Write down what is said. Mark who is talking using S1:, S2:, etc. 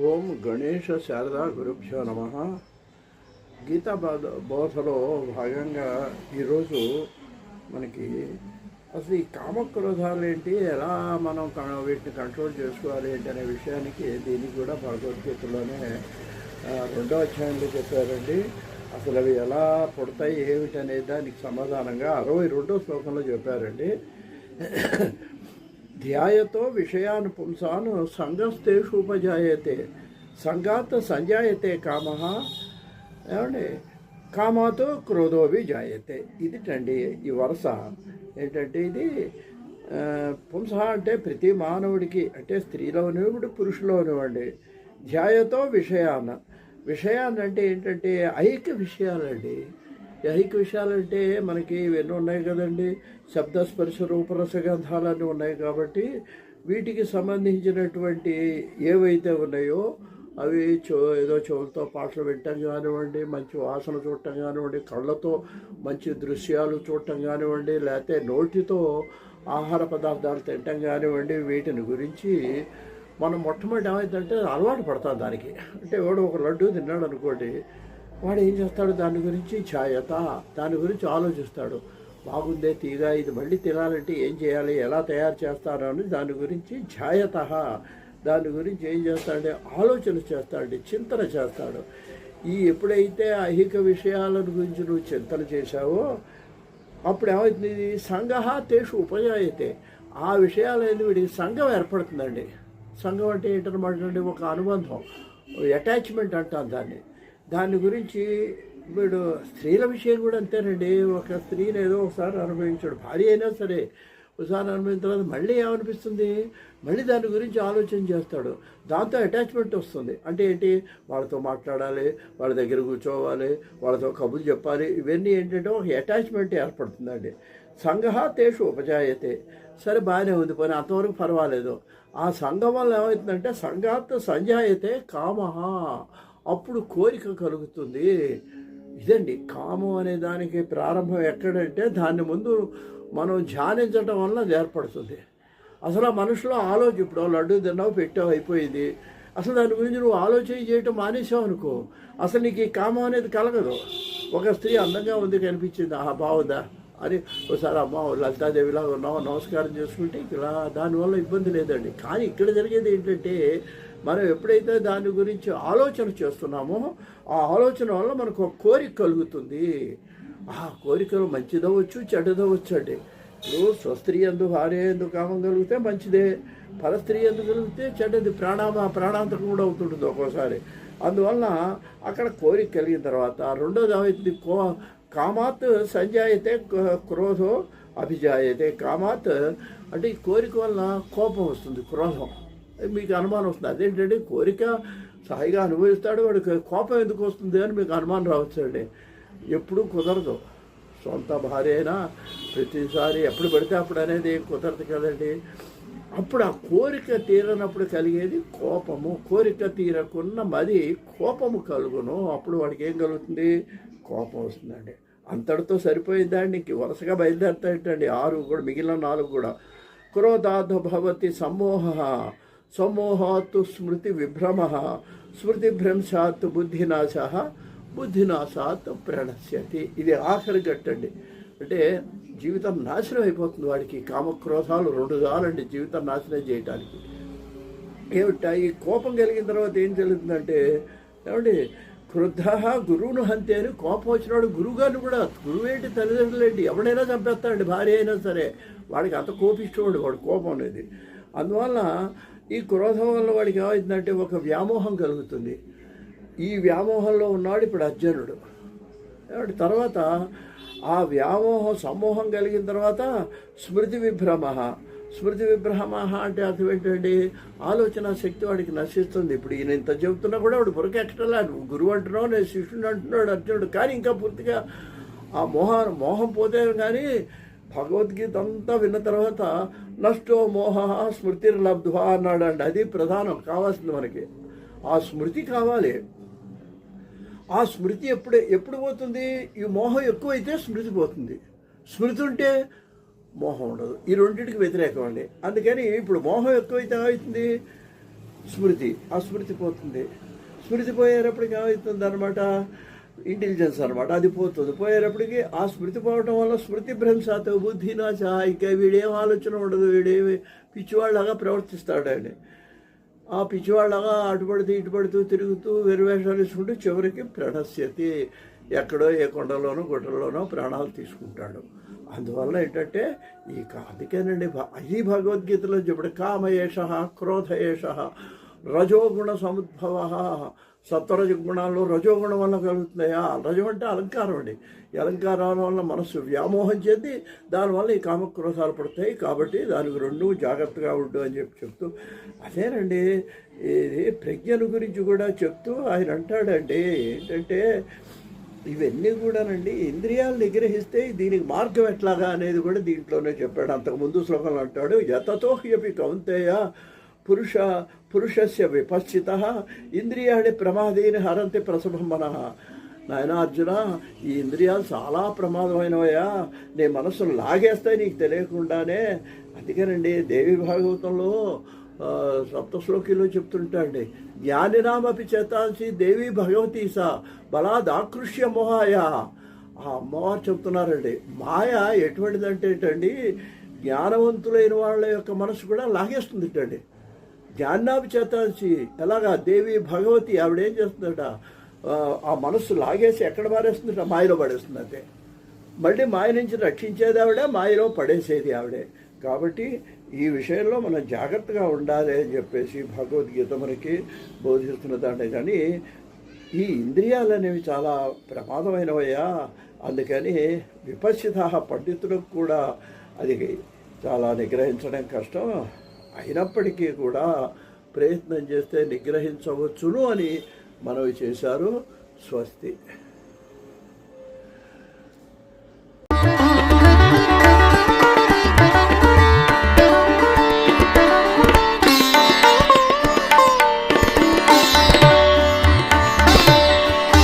S1: ఓం గణేష శారదా గురుభ్యో నమ. గీతా బోధ బోధలో భాగంగా ఈరోజు మనకి అసలు ఈ కామక్రోధాలు ఏంటి ఎలా మనం వీటిని కంట్రోల్ చేసుకోవాలి ఏంటి అనే విషయానికి దీనికి కూడా భగవద్గీతలోనే రెండో అధ్యాయంలో చెప్పారండి. అసలు అవి ఎలా పుడతాయి ఏమిటి అనే దానికి సమాధానంగా అరవై రెండో శ్లోకంలో చెప్పారండి. ధ్యాయతో విషయాన్ పుంసాన్ సంగస్తేషు ఉపజాయతే సంగాత్ సంజాయతే కామ. ఏమండి? కామాతో క్రోధోవి జాయతే ఇదిటండి ఈ వరుస. ఏంటంటే ఇది పుంస అంటే ప్రతి మానవుడికి అంటే స్త్రీలోనివ్వండి పురుషులోనివ్వండి ధ్యాయతో విషయాన. విషయాన్ని అంటే ఏంటంటే ఐక్య విషయాలండి. ఈ ఐక్య విషయాలంటే మనకి ఇవన్నీ ఉన్నాయి కదండి. శబ్దస్పర్శ రూపరసగంధాలన్నీ ఉన్నాయి కాబట్టి వీటికి సంబంధించినటువంటి ఏవైతే ఉన్నాయో అవి చో ఏదో చెవులతో పాటలు వినటం కానివ్వండి మంచి వాసన చూడటం కానివ్వండి కళ్ళతో మంచి దృశ్యాలు చూడటం కానివ్వండి లేకపోతే నోటితో ఆహార పదార్థాలు తినటం కానివ్వండి వీటిని గురించి మనం మొట్టమొదటి ఏమైందంటే అలవాటు పడతాం దానికి. అంటే ఎవడో ఒక లడ్డు తిన్నాడు అనుకోండి వాడు ఏం చేస్తాడు? దాని గురించి ఛాయత దాని గురించి ఆలోచిస్తాడు. బాగుందే తీగా ఇది మళ్ళీ తినాలంటే ఏం చేయాలి? ఎలా తయారు చేస్తారు అని దాని గురించి ఛాయత దాని గురించి ఏం చేస్తాడంటే ఆలోచన చేస్తాడు చింతన చేస్తాడు. ఈ ఎప్పుడైతే ఐహిక విషయాల గురించి నువ్వు చింతన చేశావో అప్పుడు ఏమవుతుంది సంఘ తేషు ఉపజాయతే. ఆ విషయాలైన వీడికి సంఘం ఏర్పడుతుందండి. సంఘం అంటే ఏంటనమాట అండి ఒక అనుబంధం అటాచ్మెంట్ అంటాం దాన్ని. దాని గురించి వీడు స్త్రీల విషయం కూడా అంతేనండి. ఒక స్త్రీని ఏదో ఒకసారి అనుభవించాడు. భార్య అయినా సరే ఒకసారి అనుభవించిన తర్వాత మళ్ళీ ఏమనిపిస్తుంది? మళ్ళీ దాని గురించి ఆలోచన చేస్తాడు. దాంతో అటాచ్మెంట్ వస్తుంది. అంటే ఏంటి? వాళ్ళతో మాట్లాడాలి వాళ్ళ దగ్గర కూర్చోవాలి వాళ్ళతో కబుర్లు చెప్పాలి. ఇవన్నీ ఏంటంటే ఒక అటాచ్మెంట్ ఏర్పడుతుందండి. సంఘ తేషు ఉపజాయతే. సరే బాగానే ఉంది పోనీ అంతవరకు పర్వాలేదు. ఆ సంఘం వల్ల ఏమవుతుందంటే సంఘాత్ సంజాయతే కామహ. అప్పుడు కోరిక కలుగుతుంది. ఇదండి కామం అనే దానికి ప్రారంభం ఎక్కడంటే దాన్ని ముందు మనం ధ్యానించడం వల్ల అది ఏర్పడుతుంది. అసలు ఆ మనుషులో ఆలోచన ఇప్పుడు లడ్డు తిన్నావు పెట్టావు అయిపోయింది. అసలు దాని గురించి నువ్వు ఆలోచన చేయటం మానేసావు అనుకో అసలు నీకు ఈ కామం అనేది కలగదు. ఒక స్త్రీ అందంగా ఉంది కనిపించింది ఆహా బాగుందా? అని ఒకసారి అమ్మ లలితాదేవిలాగా ఉన్నావు నమస్కారం చేసుకుంటే ఇలా దానివల్ల ఇబ్బంది లేదండి. కానీ ఇక్కడ జరిగేది ఏంటంటే మనం ఎప్పుడైతే దాని గురించి ఆలోచన చేస్తున్నామో ఆ ఆలోచన వల్ల మనకు ఒక కోరిక కలుగుతుంది. ఆ కోరికలు మంచిదవచ్చు చెడ్డదవచ్చు అండి. ఇప్పుడు స్వస్త్రీ ఎందు భార్య ఎందు కామం కలిగితే మంచిదే. పరస్త్రీ ఎందు కలిగితే చెడ్డది. ప్రాణామ ప్రాణాంతకం కూడా అవుతుంటుంది ఒక్కోసారి. అందువలన అక్కడ కోరిక కలిగిన తర్వాత రెండోది అవుతుంది కో కామాత్ సంజాయితే క్రోధం క్రోధో అభిజాయతే. కామాత్ అంటే ఈ కోరిక వలన కోపం వస్తుంది క్రోధం. మీకు అనుమానం వస్తుంది. అదేంటంటే కోరిక సాయిగా అనుభవిస్తాడు వాడికి కోపం ఎందుకు వస్తుంది అని మీకు అనుమానం రావచ్చండి. ఎప్పుడూ కుదరదు. సొంత భార్య అయినా ప్రతిసారి ఎప్పుడు పడితే అప్పుడు అనేది కుదరదు కదండి. అప్పుడు ఆ కోరిక తీరనప్పుడు కలిగేది కోపము. కోరిక తీరకున్న మది కోపము కలుగును. అప్పుడు వాడికి ఏం కలుగుతుంది? కోపం వస్తుందండి. అంతటితో సరిపోయిందండి ఇంక వరుసగా బయలుదేరుతాయంటండి. ఆరు కూడా మిగిలిన నాలుగు కూడా. క్రోధాధ భవతి సమ్మోహ. సమ్మోహాత్ స్మృతి విభ్రమ స్మృతిభ్రంశాత్ బుద్ధినాశ బుద్ధినాశాత్ ప్రణశ్యతి. ఇది ఆఖరి గట్టండి అంటే జీవితం నాశనం అయిపోతుంది వాడికి. కామక్రోధాలు రెండు చాలండి జీవితం నాశనం చేయటానికి. ఏమిటా ఈ కోపం కలిగిన తర్వాత ఏం జరుగుతుందంటే ఏమండి క్రుద్ధ గురువును హంతే అని కోపం వచ్చినాడు గురువు గారిని కూడా గురువు ఏంటి తల్లిదండ్రులు ఏంటి ఎవడైనా చంపేస్తాడండి భార్య అయినా సరే. వాడికి అంత కోపిష్టోడు వాడు కోపం అనేది. అందువల్ల ఈ క్రోధం వల్ల వాడికి ఏమవుతుందంటే ఒక వ్యామోహం కలుగుతుంది. ఈ వ్యామోహంలో ఉన్నాడు ఇప్పుడు అర్జునుడు. తర్వాత ఆ వ్యామోహం సమూహం కలిగిన తర్వాత స్మృతి విభ్రమ. స్మృతి విభ్రమ అంటే అర్థం ఏంటండి ఆలోచన శక్తి వాడికి నశిస్తుంది. ఇప్పుడు ఈయన ఇంత చెబుతున్నా కూడా వాడు బురకెక్కటలా నువ్వు గురువు అంటున్నావు నేను శిష్యుడు అంటున్నాడు అర్జునుడు. కానీ ఇంకా పూర్తిగా ఆ మోహ మోహం పోతే కానీ భగవద్గీత అంతా విన్న తర్వాత నష్టో మోహ స్మృతి లబ్ధ అన్నాడు అండి. అది ప్రధానం కావాల్సింది మనకి. ఆ స్మృతి కావాలి. ఆ స్మృతి ఎప్పుడు ఎప్పుడు పోతుంది? ఈ మోహం ఎక్కువైతే స్మృతి పోతుంది. స్మృతి ఉంటే మోహం ఉండదు. ఈ రెండింటికి వ్యతిరేకం అండి. అందుకని ఇప్పుడు మోహం ఎక్కువైతే ఏమవుతుంది స్మృతి. ఆ స్మృతి పోతుంది. స్మృతి పోయేటప్పటికి ఏమవుతుంది అనమాట ఇంటెలిజెన్స్ అనమాట అది పోతుంది. పోయేటప్పటికి ఆ స్మృతి పోవటం వల్ల స్మృతి భ్రంశాత బుద్ధి నాశ ఇంకా వీడేం ఆలోచన ఉండదు వీడేమి పిచ్చివాళ్ళగా ఆయన. ఆ పిచ్చివాళ్ళగా అటుపడుతూ ఇటుపడుతూ తిరుగుతూ వెరువేషాలు వేసుకుంటూ చివరికి ప్రణశ్యతి ఎక్కడో ఏ కొండలోనో గుట్టల్లోనో ప్రాణాలు తీసుకుంటాడు. అందువల్ల ఏంటంటే ఈ అందుకేనండి భ- ఈ భగవద్గీతలో చెప్పడు కామయేష క్రోధయేష రజోగుణ సముద్భవ సత్వరజ గుణాలు రజోగుణం వల్ల కలుగుతున్నాయా? రజం అంటే అలంకారం అండి. ఈ అలంకారాల వల్ల మనసు వ్యామోహం చెంది దానివల్ల ఈ కామక్రోధాలు పడతాయి. కాబట్టి దానికి రెండు జాగ్రత్తగా ఉండు అని చెప్పి చెప్తూ అదేనండి ఇది ప్రజ్ఞను గురించి కూడా చెప్తూ ఆయన అంటాడండి ఏంటంటే ఇవన్నీ కూడానండి ఇంద్రియాలు నిగ్రహిస్తే దీనికి మార్గం ఎట్లాగా అనేది కూడా దీంట్లోనే చెప్పాడు. అంతకు ముందు శ్లోకంలో అంటాడు యతతో హ్యపి కౌంతేయ పురుష పురుషస్య విపశ్చిత ఇంద్రియాడి ప్రమాదీని హరంతి ప్రసభం మనః నాయన అర్జున ఈ ఇంద్రియాలు చాలా ప్రమాదమైనవయ్యా. నీ మనసును లాగేస్తాయి నీకు తెలియకుండానే. అందుకేనండి దేవి భాగవతంలో ఆ, సప్తశ్లోకిలో చెప్తుంటాండి. జ్ఞానినామపి చేతాంసి దేవి భగవతి సా బలాదాకృష్య మోహాయ. ఆ అమ్మవారు చెప్తున్నారండి. మాయ ఎటువంటిదంటే ఏంటండి జ్ఞానవంతులైన వాళ్ళ యొక్క మనసు కూడా లాగేస్తుంది అండి జ్ఞానాభి చేతాంసి ఎలాగా దేవి భగవతి ఆవిడేం చేస్తుందట? ఆ, మనస్సు లాగేసి ఎక్కడ మారేస్తుందట? మాయలో పడేస్తుంది అంతే. మళ్ళీ మాయ నుంచి రక్షించేది ఆవిడే మాయలో పడేసేది ఆవిడే. కాబట్టి ఈ విషయంలో మనం జాగ్రత్తగా ఉండాలి అని చెప్పేసి భగవద్గీత మనకి బోధిస్తున్న దాన్ని. కానీ ఈ ఇంద్రియాలు అనేవి చాలా ప్రమాదమైనవయ్యా. అందుకని విపశ్చిత పండితులకు కూడా అది చాలా నిగ్రహించడం కష్టం. అయినప్పటికీ కూడా ప్రయత్నం చేస్తే నిగ్రహించవచ్చును అని మనవి చేశారు స్వస్తి.